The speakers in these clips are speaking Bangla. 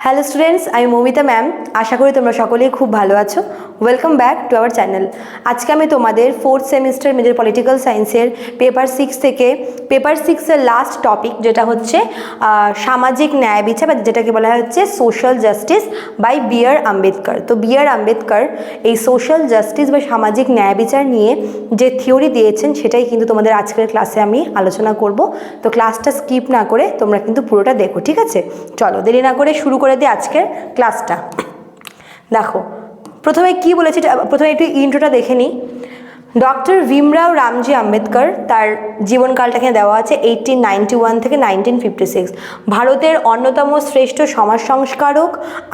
হ্যালো স্টুডেন্টস আমি মমিতা ম্যাম আশা করি তোমরা সকলেই খুব ভালো আছো। Welcome back to our channel আজকে আমি তোমাদের ফোর্থ সেমিস্টার মেজর পলিটিক্যাল সায়েন্সের পেপার সিক্স থেকে পেপার সিক্সের লাস্ট টপিক যেটা হচ্ছে সামাজিক ন্যায় বিচার, বা যেটাকে বলা হচ্ছে social justice by B R Ambedkar তো বি আর আম্বেদকর এই সোশ্যাল জাস্টিস বা সামাজিক ন্যায় বিচার নিয়ে যে থিওরি দিয়েছেন, সেটাই কিন্তু তোমাদের আজকের ক্লাসে আমি আলোচনা করব। তো ক্লাসটা স্কিপ না করে তোমরা কিন্তু পুরোটা দেখো, ঠিক আছে? চলো, দেরি না করে শুরু করে দিই আজকের ক্লাসটা দেখো প্রথমে কি বলেছি প্রথমে একটু ইন্ট্রোটা দেখে নিই। ডক্টর ভীমরাও রামজি আম্বেদকর তার জীবনকালটা এখানে দেওয়া আছে এইটিন নাইনটি ওয়ান থেকে নাইনটিন ফিফটি সিক্স ভারতের অন্যতম শ্রেষ্ঠ সমাজ সংস্কারক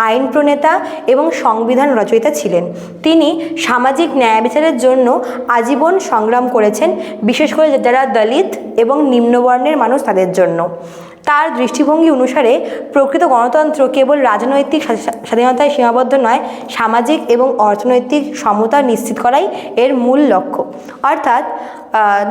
আইন প্রণেতা এবং সংবিধান রচয়িতা ছিলেন। তিনি সামাজিক ন্যায় বিচারের জন্য আজীবন সংগ্রাম করেছেন, বিশেষ করে যারা দলিত এবং নিম্নবর্ণের মানুষ তাদের জন্য। তার দৃষ্টিভঙ্গি অনুসারে প্রকৃত গণতন্ত্র কেবল রাজনৈতিক স্বাধীনতায় সীমাবদ্ধ নয়, সামাজিক এবং অর্থনৈতিক সমতা নিশ্চিত করাই এর মূল লক্ষ্য। অর্থাৎ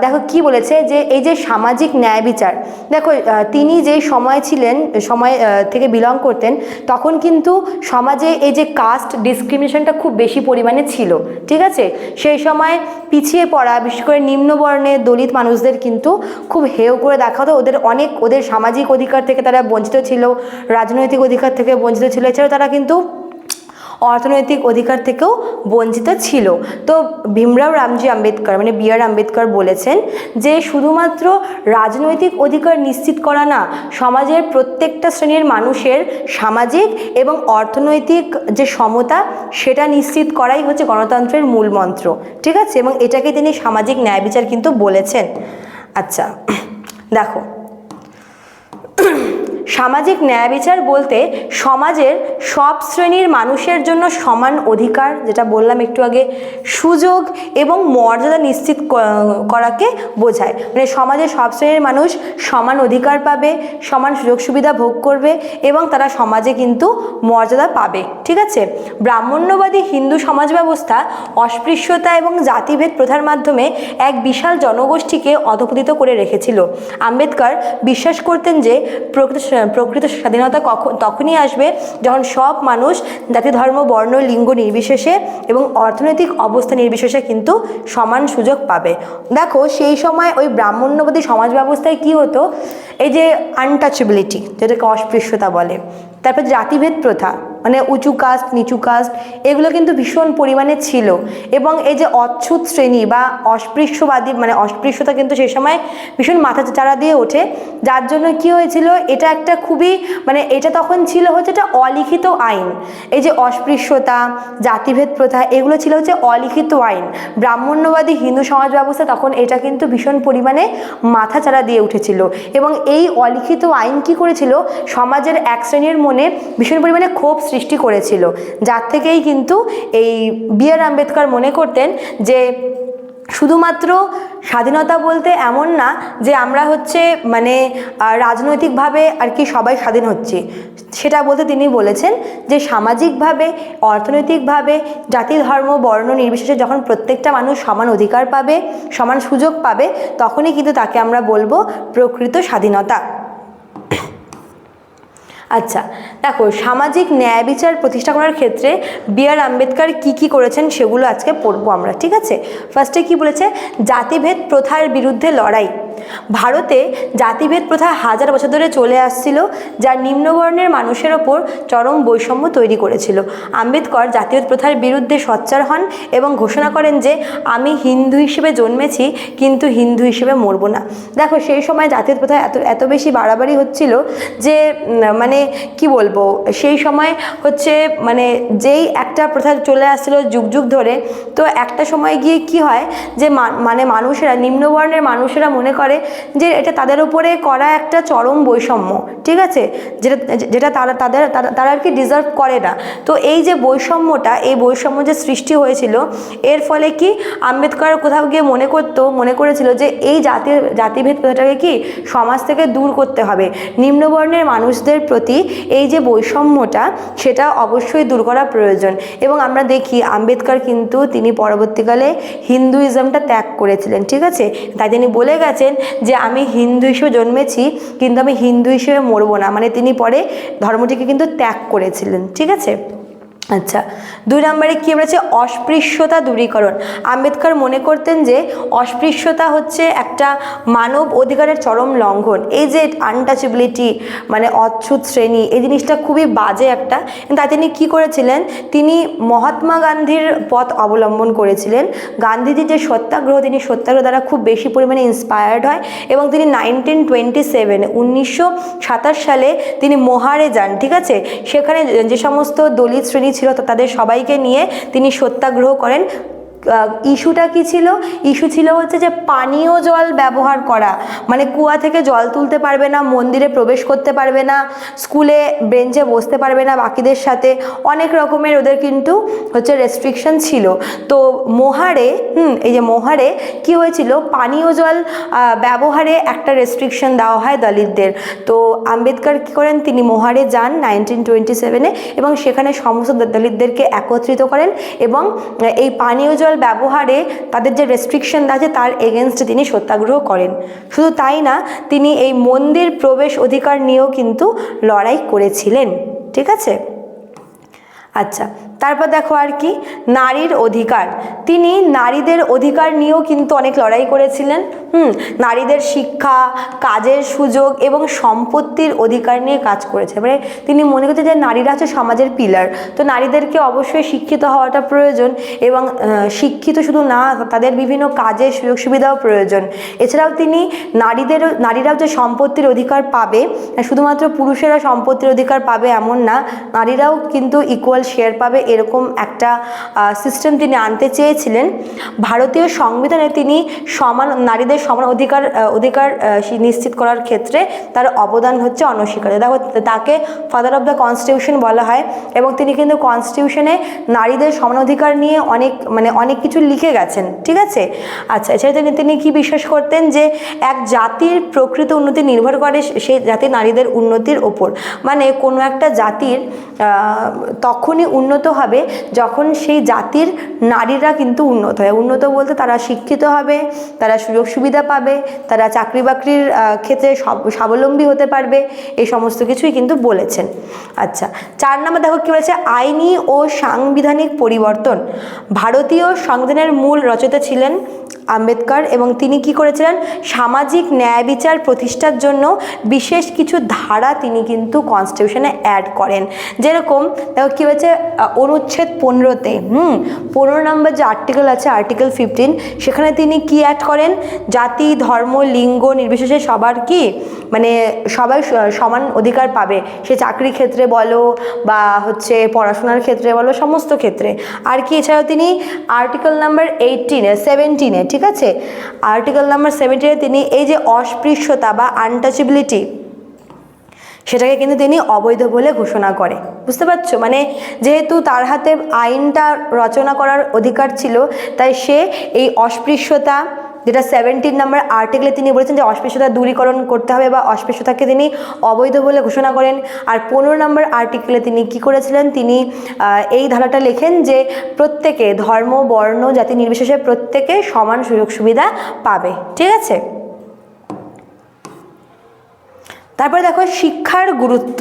দেখো কি বলেছে যে এই যে সামাজিক ন্যায় বিচার, দেখো তিনি যে সময় ছিলেন, সময় থেকে বিলং করতেন, তখন কিন্তু সমাজে এই যে কাস্ট ডিসক্রিমিনেশনটা খুব বেশি পরিমাণে ছিল, ঠিক আছে? সেই সময় পিছিয়ে পড়া, বিশেষ করে নিম্নবর্ণের দলিত মানুষদের কিন্তু খুব হেয় করে দেখা হতো ওদের অনেক, ওদের সামাজিক অধিকার থেকে তারা বঞ্চিত ছিল, রাজনৈতিক অধিকার থেকে বঞ্চিত ছিল। এছাড়াও তারা কিন্তু অর্থনৈতিক অধিকার থেকেও বঞ্চিত ছিল। তো ভীমরাও রামজি আম্বেদকর মানে বি আর আম্বেদকর বলেছেন যে শুধুমাত্র রাজনৈতিক অধিকার নিশ্চিত করা না, সমাজের প্রত্যেকটা শ্রেণির মানুষের সামাজিক এবং অর্থনৈতিক যে সমতা, সেটা নিশ্চিত করাই হচ্ছে গণতন্ত্রের মূল মন্ত্র। ঠিক আছে? এবং এটাকে তিনি সামাজিক ন্যায় বিচার কিন্তু বলেছেন। আচ্ছা দেখো সামাজিক ন্যায় বিচার বলতে সমাজের সব শ্রেণির মানুষের জন্য সমান অধিকার, যেটা বললাম একটু আগে, সুযোগ এবং মর্যাদা নিশ্চিত করাকে বোঝায়। মানে সমাজের সব শ্রেণির মানুষ সমান অধিকার পাবে, সমান সুযোগ সুবিধা ভোগ করবে এবং তারা সমাজে কিন্তু মর্যাদা পাবে। ঠিক আছে? ব্রাহ্মণ্যবাদী হিন্দু সমাজ ব্যবস্থা অস্পৃশ্যতা এবং জাতিভেদ প্রথার মাধ্যমে এক বিশাল জনগোষ্ঠীকে অধপতিত করে রেখেছিল। আম্বেদকর বিশ্বাস করতেন যে প্রকৃত প্রকৃত স্বাধীনতা কখন তখনই আসবে যখন সব মানুষ জাতি, ধর্ম, বর্ণ, লিঙ্গ নির্বিশেষে এবং অর্থনৈতিক অবস্থা নির্বিশেষে কিন্তু সমান সুযোগ পাবে। দেখো, সেই সময় ওই ব্রাহ্মণ্যবাদী সমাজ ব্যবস্থায় কি হতো? এই যে আনটাচেবিলিটি যেটাকে অস্পৃশ্যতা বলে। তারপর জাতিভেদ প্রথা। মানে উঁচু কাস্ট নিচু কাস্ট এগুলো কিন্তু ভীষণ পরিমাণে ছিল। এবং এই যে অচ্ছুত শ্রেণি বা অস্পৃশ্যবাদী মানে অস্পৃশ্যতা কিন্তু সেই সময় ভীষণ মাথা চারা দিয়ে ওঠে। যার জন্য কি হয়েছিল, এটা একটা খুবই মানে এটা তখন ছিল হচ্ছে একটা অলিখিত আইন। এই যে অস্পৃশ্যতা, জাতিভেদ প্রথা, এগুলো ছিল হচ্ছে অলিখিত আইন। ব্রাহ্মণ্যবাদী হিন্দু সমাজ ব্যবস্থা তখন এটা কিন্তু ভীষণ পরিমাণে মাথা চারা দিয়ে উঠেছিল। এবং এই অলিখিত আইন কি করেছিল, সমাজের এক শ্রেণির মনে ভীষণ পরিমাণে ক্ষোভ সৃষ্টি করেছিল। যার থেকেই কিন্তু এই বি আর আম্বেদকর মনে করতেন যে শুধুমাত্র স্বাধীনতা বলতে এমন না যে আমরা হচ্ছে মানে রাজনৈতিকভাবে আর কি সবাই স্বাধীন হচ্ছি। সেটা বলতে তিনি বলেছেন যে সামাজিকভাবে, অর্থনৈতিকভাবে, জাতি, ধর্ম, বর্ণ নির্বিশেষে যখন প্রত্যেকটা মানুষ সমান অধিকার পাবে, সমান সুযোগ পাবে, তখনই কিন্তু তাকে আমরা বলব প্রকৃত স্বাধীনতা। আচ্ছা দেখো, সামাজিক ন্যায় বিচার প্রতিষ্ঠা করার ক্ষেত্রে বি আর আম্বেদকর কী কী করেছেন সেগুলো আজকে পড়ব আমরা, ঠিক আছে? ফার্স্টে কি বলেছে? জাতিভেদ প্রথার বিরুদ্ধে লড়াই। ভারতে জাতিভেদ প্রথা হাজার বছর ধরে চলে আসছিল, যা নিম্নবর্ণের মানুষের ওপর চরম বৈষম্য তৈরি করেছিল। আম্বেদকর জাতিভেদ প্রথার বিরুদ্ধে সচ্চার হন এবং ঘোষণা করেন যে, আমি হিন্দু হিসেবে জন্মেছি, কিন্তু হিন্দু হিসেবে মরব না। দেখো, সেই সময় জাতিভেদ প্রথা এত এত বেশি বাড়াবাড়ি হচ্ছিল যে মানে কি বলব, সেই সময় হচ্ছে মানে যেই একটা প্রথা চলে আসছিল যুগ যুগ ধরে, তো একটা সময় গিয়ে কি হয় যে মানে মানুষেরা, নিম্নবর্ণের মানুষেরা মনে করে যে এটা তাদের উপরে করা একটা চরম বৈষম্য, ঠিক আছে? যেটা যেটা তারা, তাদের, তারা- আর কি ডিজার্ভ করে না। তো এই যে বৈষম্যটা, এই বৈষম্য যে সৃষ্টি হয়েছিল, এর ফলে কি আম্বেদকর কোথাও গিয়ে মনে করতো, মনে করেছিল যে এই জাতির জাতিভেদ প্রথাটাকে কি সমাজ থেকে দূর করতে হবে। নিম্নবর্ণের মানুষদের প্রতি এই যে বৈষম্যটা, সেটা অবশ্যই দূর করা প্রয়োজন। এবং আমরা দেখি আম্বেদকর কিন্তু তিনি পরবর্তীকালে হিন্দুইজমটা ত্যাগ করেছিলেন, ঠিক আছে? তাই তিনি বলে গেছেন যে আমি হিন্দু হিসেবে জন্মেছি, কিন্তু আমি হিন্দু হিসেবে মরবো না। মানে তিনি পরে ধর্মটিকে কিন্তু ত্যাগ করেছিলেন। ঠিক আছে? আচ্ছা দুই নম্বরে কী বলেছে? অস্পৃশ্যতা দূরীকরণ। আম্বেদকর মনে করতেন যে অস্পৃশ্যতা হচ্ছে একটা মানব অধিকারের চরম লঙ্ঘন। এই যে আনটাচেবিলিটি মানে অচ্ছুত শ্রেণি, এই জিনিসটা খুবই বাজে একটা। তাই তিনি কী করেছিলেন? তিনি মহাত্মা গান্ধীর পথ অবলম্বন করেছিলেন। গান্ধীজির যে সত্যাগ্রহ, তিনি সত্যাগ্রহ দ্বারা খুব বেশি পরিমাণে ইন্সপায়ার্ড হয় এবং তিনি নাইনটিন টোয়েন্টি সেভেন উনিশশো সাতাশ সালে তিনি মোহারে যান, ঠিক আছে? সেখানে যে সমস্ত দলিত শ্রেণি ছিল তো তাদের সবাইকে নিয়ে তিনি সত্যাগ্রহ করেন। ইস্যুটা কি ছিল? ইস্যু ছিল হচ্ছে যে পানীয় জল ব্যবহার করা। মানে কুয়া থেকে জল তুলতে পারবে না, মন্দিরে প্রবেশ করতে পারবে না, স্কুলে বেঞ্চে বসতে পারবে না বাকিদের সাথে। অনেক রকমের ওদের কিন্তু হচ্ছে রেস্ট্রিকশন ছিল। তো মোহারে, হুম, এই যে মোহারে কি হয়েছিল? পানীয় জল ব্যবহারে একটা রেস্ট্রিকশন দেওয়া হয় দলিতদের। তো আম্বেদকর কী করেন? তিনি মোহারে যান নাইনটিন টোয়েন্টি সেভেনে এবং সেখানে সমস্ত দলিতদেরকে একত্রিত করেন এবং এই পানীয় জল ব্যবহারে তাদের যে রেস্ট্রিকশন আছে তার এগেনস্টে তিনি সত্যাগ্রহ করেন। শুধু তাই না, তিনি এই মন্দির প্রবেশ অধিকার নিয়েও কিন্তু লড়াই করেছিলেন। ঠিক আছে? আচ্ছা তারপর দেখো আর কি, নারীর অধিকার। তিনি নারীদের অধিকার নিয়েও কিন্তু অনেক লড়াই করেছিলেন। হুম, নারীদের শিক্ষা, কাজের সুযোগ এবং সম্পত্তির অধিকার নিয়ে কাজ করেছে। মানে তিনি মনে করতেন যে নারীরা হচ্ছে সমাজের পিলার তো নারীদেরকে অবশ্যই শিক্ষিত হওয়াটা প্রয়োজন এবং শিক্ষিত শুধু না, তাদের বিভিন্ন কাজের সুযোগ সুবিধাও প্রয়োজন। এছাড়াও তিনি নারীদের নারীরাও যে সম্পত্তির অধিকার পাবে। শুধুমাত্র পুরুষেরা সম্পত্তির অধিকার পাবে এমন না, নারীরাও কিন্তু ইকুয়াল শেয়ার পাবে এরকম একটা সিস্টেম তিনি আনতে চেয়েছিলেন। ভারতীয় সংবিধানে তিনি সমান, নারীদের সমান অধিকার অধিকার নিশ্চিত করার ক্ষেত্রে তার অবদান হচ্ছে অনস্বীকার্য। দেখো, তাকে ফাদার অফ দ্য কনস্টিটিউশন বলা হয় এবং তিনি কিন্তু কনস্টিটিউশনে নারীদের সমান অধিকার নিয়ে অনেক মানে অনেক কিছু লিখে গেছেন, ঠিক আছে? আচ্ছা এছাড়া তিনি তিনি কী বিশ্বাস করতেন যে এক জাতির প্রকৃত উন্নতি নির্ভর করে সেই জাতির নারীদের উন্নতির ওপর? মানে কোনো একটা জাতির তখনই উন্নত হবে যখন সেই জাতির নারীরা কিন্তু উন্নত হয়। উন্নত বলতে তারা শিক্ষিত হবে, তারা সুযোগ সুবিধা পাবে, তারা চাকরি বাকরির ক্ষেত্রে স্বাবলম্বী হতে পারবে, এই সমস্ত কিছুই কিন্তু বলেছেন। আচ্ছা চার নম্বর দেখো কী বলেছে? আইনি ও সাংবিধানিক পরিবর্তন। ভারতীয় সংবিধানের মূল রচয়িতা ছিলেন আম্বেদকর এবং তিনি কি করেছিলেন? সামাজিক ন্যায় বিচার প্রতিষ্ঠার জন্য বিশেষ কিছু ধারা তিনি কিন্তু কনস্টিটিউশনে অ্যাড করেন। যেরকম দেখো কী হয়েছে অনুচ্ছেদ পনেরোতে, হুম, পনেরো নম্বর যে আর্টিকেল আছে আর্টিকেল ফিফটিন সেখানে তিনি কি অ্যাড করেন? জাতি, ধর্ম, লিঙ্গ নির্বিশেষে সবার কি? মানে সবাই সমান অধিকার পাবে। সে চাকরি ক্ষেত্রে বলো বা হচ্ছে পড়াশোনার ক্ষেত্রে বলো, সমস্ত ক্ষেত্রে। আর কি এছাড়াও তিনি আর্টিকেল নাম্বার এইটিনে সেভেন্টিনে ঠিক আছে? আর্টিকেল নাম্বার সেভেন্টিনে তিনি এই যে অস্পৃশ্যতা বা আনটাচেবিলিটি সেটাকে কিন্তু তিনি অবৈধ বলে ঘোষণা করে। বুঝতে পারছ? মানে যেহেতু তার হাতে আইনটা রচনা করার অধিকার ছিল, তাই সে এই অস্পৃশ্যতা, যেটা সেভেন্টিন নাম্বার আর্টিকেলে তিনি বলেছেন যে অস্পৃশ্যতা দূরীকরণ করতে হবে বা অস্পৃশ্যতাকে তিনি অবৈধ বলে ঘোষণা করেন, আর পনেরো নম্বর আর্টিকেলে তিনি কি করেছিলেন? তিনি এই ধারাটা লেখেন যে প্রত্যেকে ধর্ম, বর্ণ, জাতি নির্বিশেষে প্রত্যেকে সমান সুযোগ সুবিধা পাবে। ঠিক আছে? তারপরে দেখো শিক্ষার গুরুত্ব।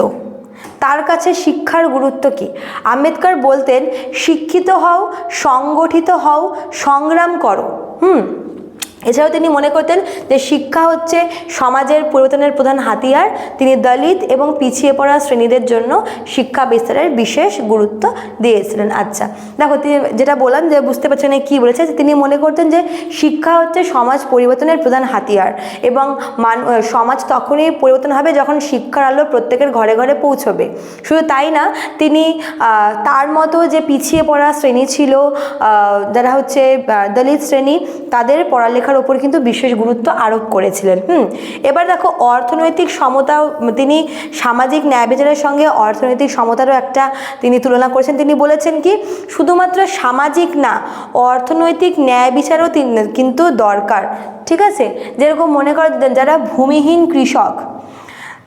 তার কাছে শিক্ষার গুরুত্ব কী? আম্বেদকর বলতেন, শিক্ষিত হও, সংগঠিত হও, সংগ্রাম করো। হুম? এছাড়াও তিনি মনে করতেন যে শিক্ষা হচ্ছে সমাজের পরিবর্তনের প্রধান হাতিয়ার। তিনি দলিত এবং পিছিয়ে পড়া শ্রেণীদের জন্য শিক্ষা বিস্তারের বিশেষ গুরুত্ব দিয়েছিলেন। আচ্ছা দেখো, তিনি যেটা বললাম যে বুঝতে পারছেন কী বলেছে, তিনি মনে করতেন যে শিক্ষা হচ্ছে সমাজ পরিবর্তনের প্রধান হাতিয়ার এবং মান সমাজ তখনই পরিবর্তন হবে যখন শিক্ষার আলো প্রত্যেকের ঘরে ঘরে পৌঁছবে। শুধু তাই না, তিনি তার মতো যে পিছিয়ে পড়া শ্রেণি ছিল যারা হচ্ছে দলিত শ্রেণি, তাদের পড়ালেখার শিক্ষার ওপর কিন্তু বিশেষ গুরুত্ব আরোপ করেছিলেন, হুম। এবার দেখো, অর্থনৈতিক সমতা তিনি সামাজিক ন্যায় বিচারের সঙ্গে অর্থনৈতিক সমতারও একটা তিনি তুলনা করেছেন। তিনি বলেছেন কি, শুধুমাত্র সামাজিক না, অর্থনৈতিক ন্যায় বিচারও কিন্তু দরকার, ঠিক আছে? যেরকম মনে করেন যারা ভূমিহীন কৃষক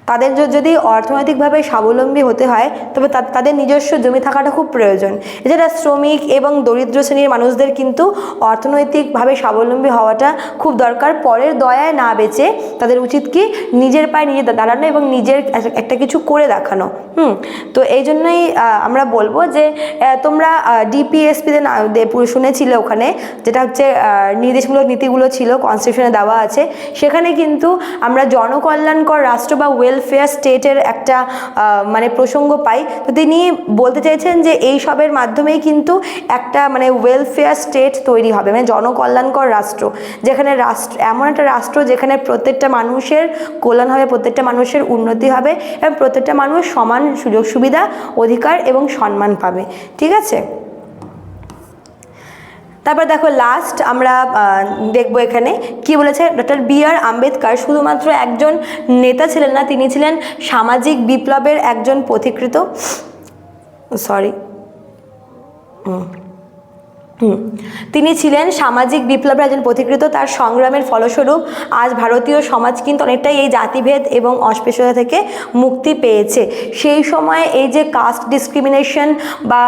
তাদের যদি অর্থনৈতিকভাবে স্বাবলম্বী হতে হয়, তবে তাদের নিজস্ব জমি থাকাটা খুব প্রয়োজন। এছাড়া শ্রমিক এবং দরিদ্র শ্রেণির মানুষদের কিন্তু অর্থনৈতিকভাবে স্বাবলম্বী হওয়াটা খুব দরকার। পরের দয়ায় না বেঁচে তাদের উচিত কি নিজের পায়ে নিজে দাঁড়ানো এবং নিজের একটা- কিছু করে দেখানো। হুম, তো এই জন্যই আমরা বলব যে তোমরা ডিপিএসপিতে না শুনেছিলে ওখানে, যেটা হচ্ছে নির্দেশমূলক নীতিগুলো ছিল কনস্টিটিউশনে দেওয়া আছে। সেখানে কিন্তু আমরা জনকল্যাণকর রাষ্ট্র বা ওয়েলফেয়ার স্টেটের একটা মানে প্রসঙ্গ পাই। তো তিনি বলতে চাইছেন যে এই সবের মাধ্যমেই কিন্তু একটা মানে ওয়েলফেয়ার স্টেট তৈরি হবে মানে জনকল্যাণকর রাষ্ট্র, যেখানে রাষ্ট্র, এমন একটা রাষ্ট্র যেখানে প্রত্যেকটা মানুষের কল্যাণ হবে, প্রত্যেকটা মানুষের উন্নতি হবে এবং প্রত্যেকটা মানুষ সমান সুযোগ, সুবিধা, অধিকার এবং সম্মান পাবে। ঠিক আছে? তারপর দেখো লাস্ট আমরা দেখব এখানে কি বলেছে ডক্টর বি আর আম্বেদকর শুধুমাত্র একজন নেতা ছিলেন না, তিনি ছিলেন সামাজিক বিপ্লবের একজন পথিকৃত সরি হুম। তিনি ছিলেন সামাজিক বিপ্লবের একজন পথিকৃত তার সংগ্রামের ফলস্বরূপ আজ ভারতীয় সমাজ কিন্তু অনেকটাই এই জাতিভেদ এবং অস্পৃশ্যতা থেকে মুক্তি পেয়েছে। সেই সময়ে এই যে কাস্ট ডিসক্রিমিনেশন বা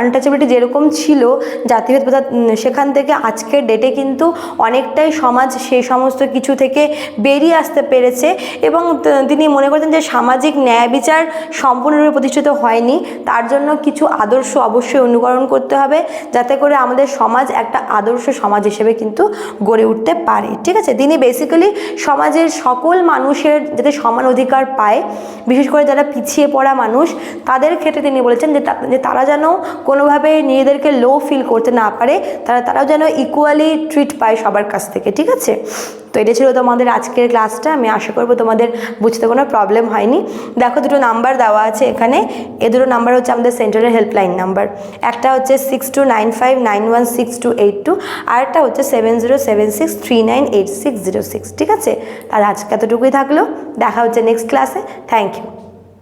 আনটাচেবিলিটি যেরকম ছিল জাতিভেদ প্রথা সেখান থেকে আজকের ডেটে কিন্তু অনেকটাই সমাজ সেই সমস্ত কিছু থেকে বেরিয়ে আসতে পেরেছে এবং তিনি মনে করতেন যে সামাজিক ন্যায় বিচার সম্পূর্ণরূপে প্রতিষ্ঠিত হয়নি। তার জন্য কিছু আদর্শ অবশ্যই অনুকরণ করতে হবে। যাতে করে আমাদের সমাজ একটা আদর্শ সমাজ হিসেবে কিন্তু গড়ে উঠতে পারে, ঠিক আছে? তিনি বেসিক্যালি সমাজের সকল মানুষের যাতে সমান অধিকার পায়, বিশেষ করে যারা পিছিয়ে পড়া মানুষ, তাদের ক্ষেত্রে তিনি বলেছেন যে তারা যেন কোনোভাবে নিজেদেরকে লো ফিল করতে না পারে, তারা, তারাও যেন ইকুয়ালি ট্রিট পায় সবার কাছ থেকে, ঠিক আছে? তো এটা ছিল তোমাদের আজকের ক্লাসটা আমি আশা করব তোমাদের বুঝতে কোনো প্রবলেম হয়নি। দেখো দুটো নাম্বার দেওয়া আছে এখানে, এ দুটো নাম্বার হচ্ছে আমাদের সেন্টারের হেল্পলাইন নাম্বার একটা হচ্ছে six two nine five nine one six two eight two আর একটা হচ্ছে seven zero seven six three nine eight six zero six, ঠিক আছে? আর আজকে এতটুকুই থাকল, দেখা হচ্ছে নেক্সট ক্লাসে, থ্যাংক ইউ।